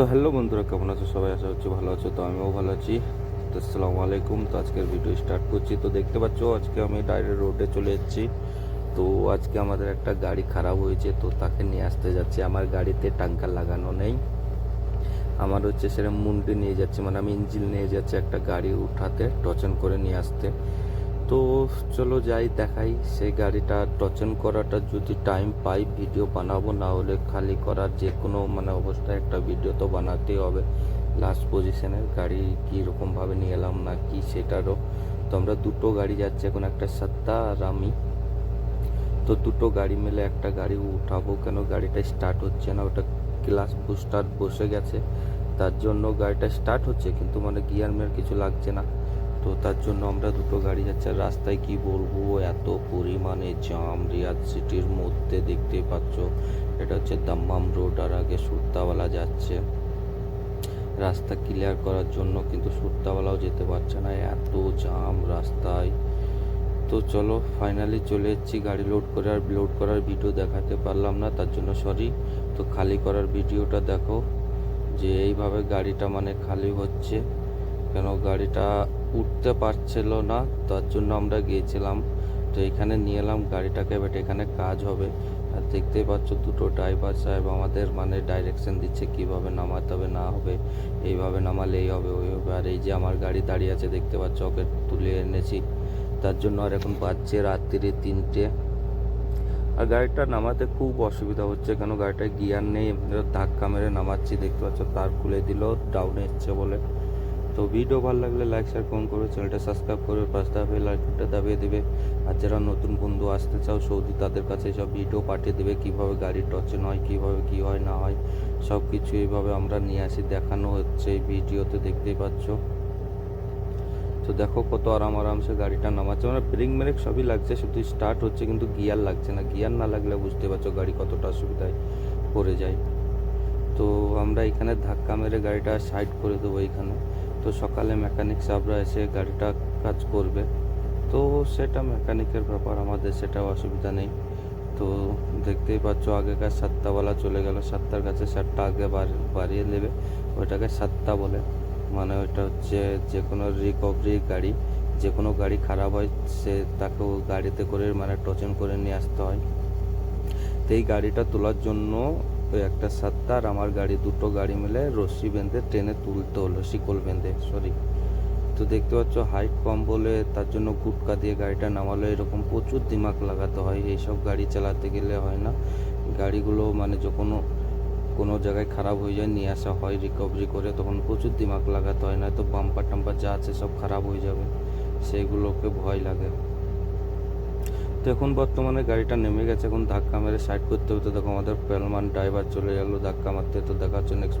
তো হ্যালো বন্ধুরা, কেমন আছো? সবাই আশা হচ্ছে ভালো আছো, তো আমিও ভালো আছি। তো আসসালামু আলাইকুম, তো আজকের ভিডিও স্টার্ট করছি। তো দেখতে পাচ্ছ, আজকে আমি ডাইরেক্ট রোডে চলে এসেছি তো আজকে আমাদের একটা গাড়ি খারাপ হয়েছে, তো তাকে নিয়ে আসতে যাচ্ছি। আমার গাড়িতে টাঙ্কার লাগানো নেই। আমার হচ্ছে সেরকম মুন্ডি নিয়ে যাচ্ছে মানে আমি ইঞ্জিন নিয়ে যাচ্ছি একটা গাড়ি উঠাতে, টচন করে নিয়ে আসতে। তো চলো যাই, দেখাই। সেই গাড়িটা টচন করাটা যদি টাইম পাই ভিডিও বানাবো। না হলে খালি করার যে কোনো মানে অবস্থায় একটা ভিডিও তো বানাতেই হবে। লাস্ট পজিশনের গাড়ি কীরকমভাবে নিয়ে এলাম না কি সেটারও। তো আমরা দুটো গাড়ি যাচ্ছে এখন, একটা সত্তা আর আমি। তো দুটো গাড়ি মিলে একটা গাড়ি উঠাবো কেন? গাড়িটা স্টার্ট হচ্ছে না, ওটা ক্লাস বুস্টার বসে গেছে। তার জন্য গাড়িটা স্টার্ট হচ্ছে, কিন্তু মানে গিয়ার মেয়ার কিছু লাগছে না। তো তার জন্য আমরা দুটো গাড়ি যাচ্ছে। আর রাস্তায় কি বলব, এত পরিমাণে জাম রিয়াদ সিটির মধ্যে দেখতে পাচ্ছ। এটা হচ্ছে দাম্মাম রোড আর আগে সুরতাওয়ালা যাচ্ছে। রাস্তা ক্লিয়ার করার জন্য কিন্তু সুরতাওয়ালাও যেতে পারছে না। এত জাম রাস্তায়। তো চলো ফাইনালি চলে এসেছি গাড়ি লোড করে। আর লোড করার ভিডিও দেখাতে পারলাম না, তার জন্য সরি তো খালি করার ভিডিওটা দেখো যে এইভাবে গাড়িটা মানে খালি হচ্ছে। কেন গাড়িটা উঠতে পারছিল না, তার জন্য আমরা গিয়েছিলাম। তো এখানে নিয়ে এলাম গাড়িটাকে বাট এখানে কাজ হবে। আর দেখতেই পাচ্ছ দুটো ড্রাইভার সাহেব আমাদের মানে ডাইরেকশন দিচ্ছে কীভাবে নামাতে হবে, না হবে, এইভাবে নামালে এই হবে ওই হবে আর এই যে আমার গাড়ি দাঁড়িয়ে আছে, দেখতে পাচ্ছ ওকে তুলে এনেছি। তার জন্য আর এখন বাজছে রাত্রিরে তিনটে। আর গাড়িটা নামাতে খুব অসুবিধা হচ্ছে, কেন গাড়িটায় গিয়ার নেই ধাক্কা মেরে নামাচ্ছি, দেখতে পাচ্ছ তার খুলে দিল ডাউনে এসছে বলে। তো ভিডিও ভালো লাগলে লাইক শেয়ার কমেন্ট করবে চ্যানেলটা সাবস্ক্রাইব করবে পাশে বেল আইকনটা দাবিয়ে দেবে। আর যারা নতুন বন্ধু আসতে চাও, সৌদি, তাদের কাছে সব ভিডিও পাঠিয়ে দেবে, কীভাবে গাড়ি টচন হয় কীভাবে কি হয়, না হয় সব কিছু এইভাবে আমরা নিয়ে আসি। দেখানো হচ্ছে এই ভিডিওতে, দেখতেই পাচ্ছ। তো দেখো কত আরাম আরামসে গাড়িটা নামাচ্ছে। মানে ব্রেক মেরেক সবই লাগছে, শুধু স্টার্ট হচ্ছে, কিন্তু গিয়ার লাগছে না। গিয়ার না লাগলে বুঝতে পারছ গাড়ি কতটা অসুবিধায় পড়ে যায়। তো আমরা এখানে ধাক্কা মেরে গাড়িটা সাইড করে দেবো এখানে। তো সকালে মেকানিক সাহেবরা এসে গাড়িটা কাজ করবে। তো সেটা মেকানিকের ব্যাপার, আমাদের সেটা অসুবিধা নেই। তো দেখতেই পাচ্ছ, আগেকার সাতটাওয়ালা চলে গেল। সাতটার কাছে সাতটা আগে বাড়- বাড়িয়ে নেবে। ওইটাকে সাতটা বলে। মানে ওইটা হচ্ছে যে কোনো রিকভারি গাড়ি যে কোনো গাড়ি খারাপ হয়, সে তাকে গাড়িতে করে মানে টচন করে নিয়ে আসতে হয়। তো এই গাড়িটা তোলার জন্য ওই একটা সাতটা আর আমার গাড়ি, দুটো গাড়ি মিলে রশ্মি বেঁধে ট্রেনে তুলতে হলো, শিকল বেঁধে সরি তো দেখতে পাচ্ছ হাইট কম বলে তার জন্য গুটকা দিয়ে গাড়িটা নামালো, এরকম প্রচুর দিমাগ লাগাতে হয়, এইসব গাড়ি চালাতে গেলে হয় না। গাড়িগুলো মানে যখন কোনো জায়গায় খারাপ হয়ে যায়, নিয়ে আসা হয় রিকভারি করে, তখন প্রচুর দিমাগ লাগাতে হয় না তো বাম্পার টাম্পার যা আছে সব খারাপ হয়ে যাবে সেইগুলোকে ভয় লাগে। তো এখন বর্তমানে গাড়িটা নেমে গেছে। এখন ধাক্কা মেরে সাইড করতে হতে দেখো, আমাদের পেলমান ড্রাইভার চলে গেলো ধাক্কা মারতে। তো দেখা হচ্ছে নেক্সট